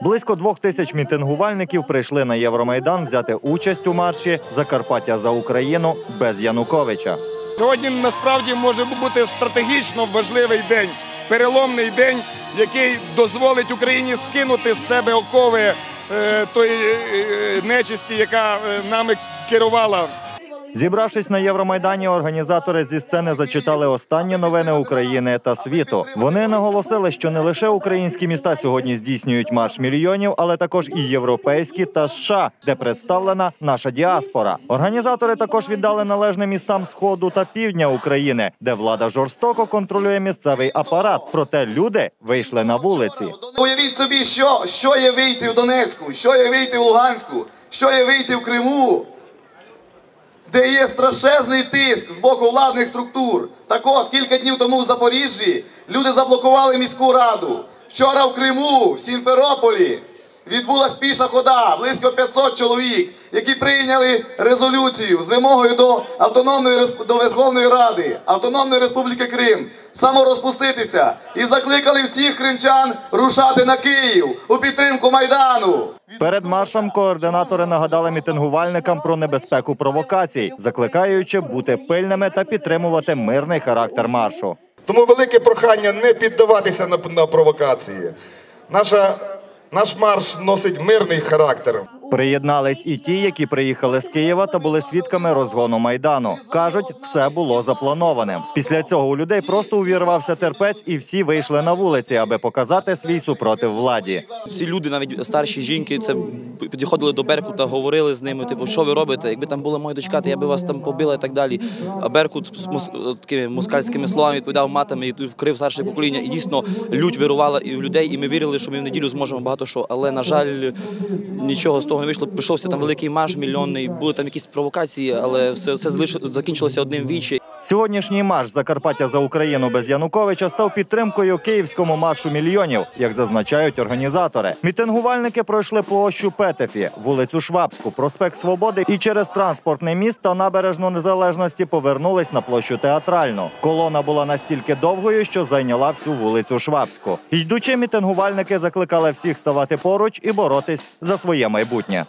Близько двох тисяч мітингувальників прийшли на Євромайдан взяти участь у марші Закарпаття за Україну без Януковича. Сьогодні насправді може бути стратегічно важливий день, переломний день, який дозволить Україні скинути з себе окови е, тої е, нечисті, яка е, нами керувала. Зібравшись на Євромайдані, організатори зі сцени зачитали останні новини України та світу. Вони наголосили, що не лише українські міста сьогодні здійснюють марш мільйонів, але також і європейські та США, де представлена наша діаспора. Організатори також віддали належне містам сходу та півдня України, де влада жорстоко контролює місцевий апарат. Проте люди вийшли на вулиці. Уявіть собі, що, що є вийти в Донецьку, що є вийти в Луганську, що є вийти в Криму, де є страшезний тиск з боку владних структур. Так от, кілька днів тому в Запоріжжі люди заблокували міську раду. Вчора в Криму, в Сімферополі, відбулась піша хода, близько 500 чоловік, які прийняли резолюцію з вимогою до автономної до Верховної Ради Автономної Республіки Крим саморозпуститися і закликали всіх кримчан рушати на Київ у підтримку майдану. Перед маршем координатори нагадали мітингувальникам про небезпеку провокацій, закликаючи бути пильними та підтримувати мирний характер маршу. Тому велике прохання не піддаватися на, на провокації. Наша, наш марш носить мирний характер. Приєднались і ті, які приїхали з Києва та були свідками розгону майдану. кажуть, все було запланованим. Після цього у людей просто увірвався терпець, і всі вийшли на вулиці, аби показати свій супротив владі. Всі люди, навіть старші жінки, це підходили до Беркута, говорили з ними, типу, що ви робите? Якби там була моя дочка, то я би вас там побила і так далі. А Беркут мос- такими москальськими словами відповідав матами і вкрив старше покоління. І дійсно лють вирувала і в людей, і ми вірили, що ми в неділю зможемо багато що. Але на жаль, нічого з того не вийшло. Пішовся там великий марш мільйонний, були там якісь провокації, але все, все залиш- закінчилося одним вічі. Сьогоднішній марш Закарпаття за Україну без Януковича став підтримкою київському маршу мільйонів, як зазначають організатори. Мітингувальники пройшли площу Петефі, вулицю Швабську, проспект Свободи і через транспортний міст та набережну незалежності повернулись на площу театральну. Колона була настільки довгою, що зайняла всю вулицю Швабську. Йдучи, мітингувальники закликали всіх ставати поруч і боротись за своє майбутнє.